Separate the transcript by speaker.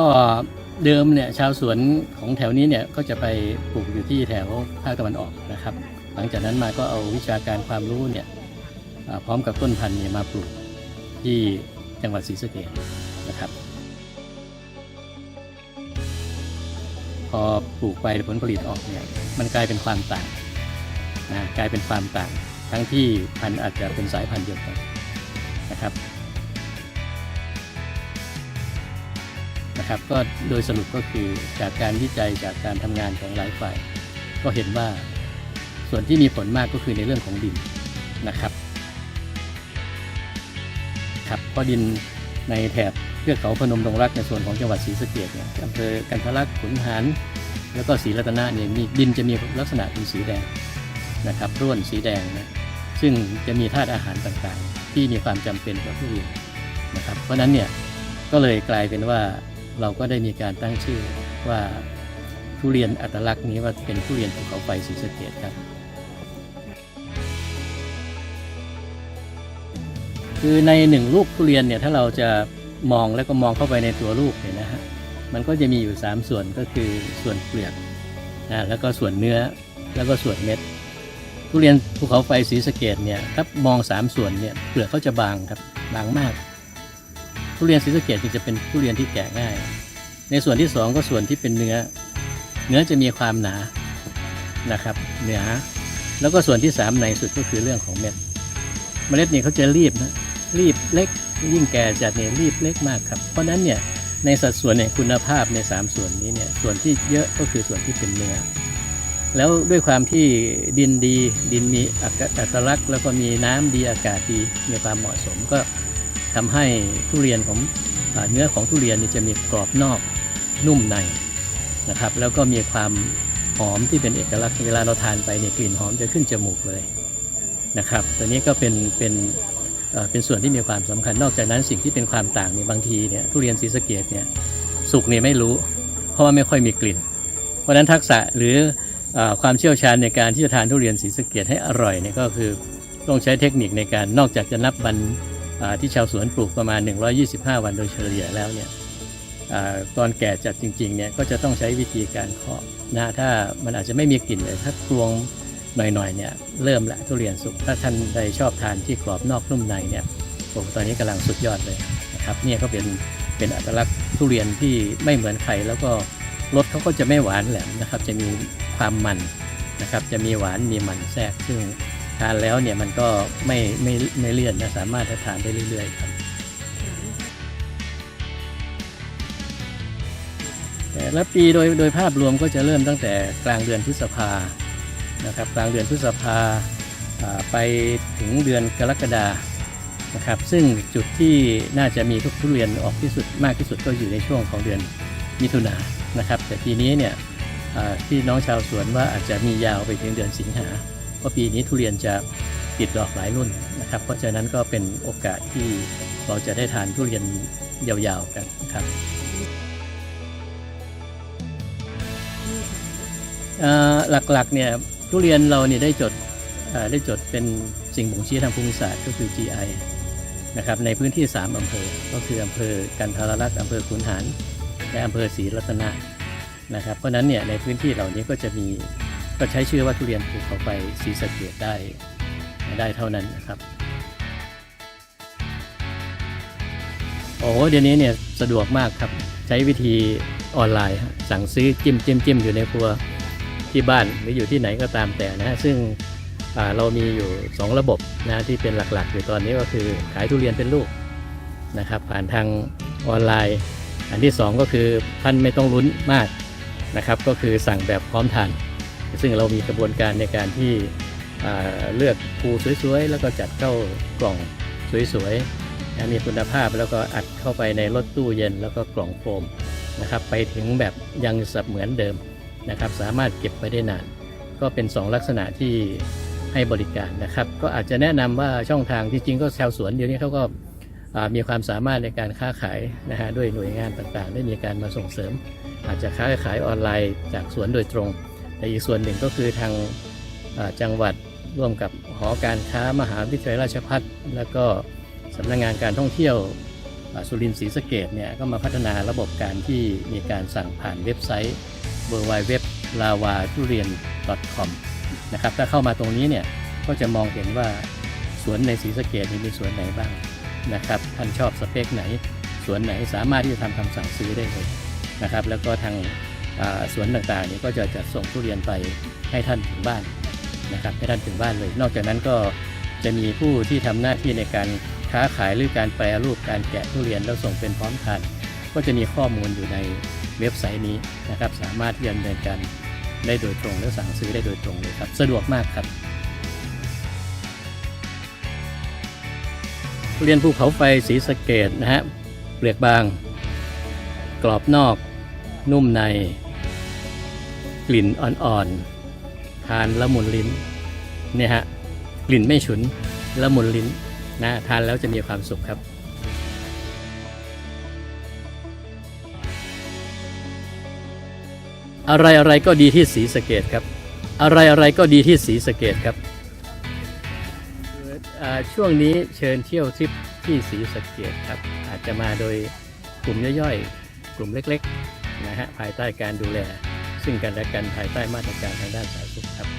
Speaker 1: ก็เดิมเนี่ยชาวสวนของแถวนี้เนี่ยก็จะไปปลูกอยู่ที่แถวภาคตะวันออกนะครับ หลังจากนั้นมาก็เอาวิชาการความรู้เนี่ยพร้อมกับต้นพันธุ์เนี่ยมาปลูกที่จังหวัดศรีสะเกษนะครับ พอปลูกไปผลผลิตออกเนี่ยมันกลายเป็นความต่างนะกลายเป็นความต่าง ทั้งที่พันธุ์อาจจะเป็นสายพันธุ์เดียวกันนะครับ นะครับ ก็โดยสรุปก็คือจากการวิจัยจากการทำงานของหลายฝ่าย ก็เห็นว่าส่วนที่มีผลมากก็คือในเรื่องของดินนะครับครับเพราะดินในแถบเทือกเขาพนมดงรักในส่วนของจังหวัดศรีสะเกษเนี่ยอำเภอกันทะลักขุนหารแล้วก็ศรีรัตนะเนี่ยมีดินจะมีลักษณะเป็นสีแดงนะครับร่วนสีแดงนะซึ่งจะมีธาตุอาหารต่างๆ ที่มีความจำเป็นต่อทุเรียนนะครับ เพราะนั้นเนี่ยก็เลยกลายเป็นว่า เราก็ได้มีการตั้งชื่อว่าทุเรียนอัตลักษณ์นี้ว่าเป็นทุเรียนภูเขาไฟศรีสเกษครับ คือในหนึ่งลูกทุเรียนเนี่ยถ้าเราจะมองแล้วก็มองเข้าไปในตัวลูกเนี่ยนะฮะมันก็จะมีอยู่ 3 ส่วนก็คือส่วนเปลือกนะแล้วก็ส่วนเนื้อแล้วก็ส่วนเม็ด ทุเรียนภูเขาไฟสีสเกดเนี่ยถ้ามอง 3 ส่วนเนี่ยเปลือกเขาจะบางครับบางมาก ทุเรียนสีสะเกดจึงจะเป็นทุเรียนที่แกะง่าย ในส่วนที่ 2 ก็ส่วนที่เป็นเนื้อ เนื้อจะมีความหนานะครับเนื้อแล้วก็ส่วนที่ 3 ในสุดก็คือเรื่องของเม็ด เมล็ดนี่เขาจะรีบนะรีบเล็กยิ่งแก่จัดเนี่ยรีบเล็กมากครับ เพราะนั้นเนี่ยในสัดส่วนเนี่ยคุณภาพใน 3 ส่วนนี้เนี่ยส่วนที่เยอะก็คือส่วนที่เป็นเนื้อแล้วด้วยความที่ดินดีดินมีอักอัตลักษณ์ แล้วก็มีน้ำดีอากาศดีมีความเหมาะสมก็ ทำให้ทุเรียนของอเนื้อของทุเรียนนี่จะมีกรอบนอกนุ่มในนะครับ แล้วก็มีความหอมที่เป็นเอกลักษณ์เวลาเราทานไปเนี่ยกลิ่นหอมจะขึ้นจมูกเลยนะครับตัวนี้ก็เป็นเป็นเป็นส่วนที่มีความสำคัญนอกจากนั้นสิ่งที่เป็นความต่างเนี่ยบางทีเนี่ยทุเรียนศรีสะเกดเนี่ยสุกเนี่ยไม่รู้ เพราะว่าไม่ค่อยมีกลิ่น เพราะฉะนั้นทักษะหรืออความเชี่ยวชาญในการที่จะทานทุเรียนศรีสะเกดให้อร่อยเนี่ยก็คือต้องใช้เทคนิคในการนอกจากจะนับวัน ที่ชาวสวนปลูกประมาณ 125 วันโดยเฉลี่ยแล้วเนี่ยตอนแก่จัดจริงๆเนี่ยก็จะต้องใช้วิธีการเคาะนะถ้ามันอาจจะไม่มีกลิ่นเลยถ้ากลวงหน่อยๆเนี่ยเริ่มละทุเรียนสุกถ้าท่านใดชอบทานที่กรอบนอกนุ่มในเนี่ยผมตอนนี้กำลังสุดยอดเลยนะครับเนี่ยก็เป็นเป็นอัตลักษณ์ทุเรียนที่ไม่เหมือนใครแล้วก็รสเขาก็จะไม่หวานแหลมนะครับ จะมีความมันนะครับ จะมีหวานมีมันแทรกซึ่ง ทานแล้วเนี่ยมันก็ไม่ไม่ไม่เลี่ยนนะสามารถทานได้เรื่อย ๆ ครับ แต่ละปีโดยโดยภาพรวมก็จะเริ่มตั้งแต่กลางเดือนพฤษภานะครับ กลางเดือนพฤษภาไปถึงเดือนกรกฎานะครับ ซึ่งจุดที่น่าจะมีทุกทุเรียนออกที่สุดมากที่สุดก็อยู่ในช่วงของเดือนมิถุนานะครับ แต่ปีนี้เนี่ยที่น้องชาวสวนว่าอาจจะมียาวไปถึงเดือนสิงหา เพราปีนี้ทุเรียนจะติดดอกหลายรุ่นนะครับ เพราะฉะนั้นก็เป็นโอกาสที่เราจะได้ทานทุเรียนยาวๆกันครับหลักๆเนี่ยทุเรียนเราเนี่ยได้จดได้จดเป็นสิ่งบ่งชี้ทางภูมิศาสตร์ก็คือ GI นะครับในพื้นที่ 3 อำเภอ ก็คืออำเภอกันทารลักษณ์อำเภอขุนหารและอำเภอศรีรัตนะนะครับ เพราะนั้นเนี่ยในพื้นที่เหล่านี้ก็จะมี ก็ใช้ชื่อว่าทุเรียนภูเขาไฟศรีสะเกดได้ได้เท่านั้นนะครับ โอ้เดี๋ยวนี้เนี่ยสะดวกมากครับใช้วิธีออนไลน์ สั่งซื้อจิ้มจิ้มจิ้มอยู่ในครัวที่บ้านหรืออยู่ที่ไหนก็ตามแต่นะฮะซึ่งเรามีอยู่ 2 ระบบนะที่เป็นหลักๆ อยู่ตอนนี้ก็คือขายทุเรียนเป็นลูกนะครับผ่านทางออนไลน์ อันที่ 2 ก็คือท่านไม่ต้องลุ้นมากนะครับก็คือสั่งแบบพร้อมทาน ซึ่งเรามีกระบวนการในการที่เลือกภูสวยๆ แล้วก็จัดเข้ากล่องสวยๆมีคุณภาพแล้วก็อัดเข้าไปในรถตู้เย็นแล้วก็กล่องโฟมนะครับไปถึงแบบยังสับเหมือนเดิมนะครับสามารถเก็บไปได้นาน ก็เป็น 2 ลักษณะที่ให้บริการนะครับ ก็อาจจะแนะนำว่าช่องทางที่จริงก็ชาวสวนเดี๋ยวนี้เขาก็มีความสามารถในการค้าขายนะฮะด้วยหน่วยงานต่างๆ ได้มีการมาส่งเสริม อาจจะค้าขายออนไลน์จากสวนโดยตรง แต่อีกส่วนหนึ่งก็คือทางจังหวัดร่วมกับหอการค้ามหาวิทยาลัยราชภัฏแล้วก็สำนักงานการท่องเที่ยวสุรินทร์ศรีสะเกดเนี่ยก็มาพัฒนาระบบการที่มีการสั่งผ่านเว็บไซต์ w w w l a w a t u r i a n com นะครับถ้าเข้ามาตรงนี้เนี่ยก็จะมองเห็นว่าสวนในศรีสะเกดมีสวนไหนบ้างนะครับท่านชอบสเปคไหน สวนไหนสามารถที่จะทำคำสั่งซื้อได้เลยนะครับแล้วก็ทาง สวนต่างๆนี่ก็จะจัดส่งทุเรียนไปให้ท่านถึงบ้านนะครับให้ท่านถึงบ้านเลย นอกจากนั้นก็จะมีผู้ที่ทำหน้าที่ในการค้าขายหรือการแปรรูปการแกะทุเรียนแล้วส่งเป็นพร้อมทานก็จะมีข้อมูลอยู่ในเว็บไซต์นี้นะครับ สามารถที่จะดำเนินการได้โดยตรงและสั่งซื้อได้โดยตรงเลยครับ สะดวกมากครับทุเรียนภูเขาไฟสีสะเกดนะฮะเปลือกบาง กรอบนอก นุ่มใน ลิ่นอ่อนๆ ทานละมุนลิ้นเนี่ยฮะกลิ่นไม่ฉุนละมุนลิ้นนะทานแล้วจะมีความสุขครับอะไรอะไรก็ดีที่สีสะเกตครับ อะไรอะไรก็ดีที่สีสะเกตครับช่วงนี้เชิญเที่ยวทริปที่สีสะเกตครับ อาจจะมาโดยกลุ่มย่อยๆ กลุ่มเล็กๆนะฮะภายใต้การดูแล ซึ่งกันและกันภายใต้มาตรการทางด้านสาธารณสุข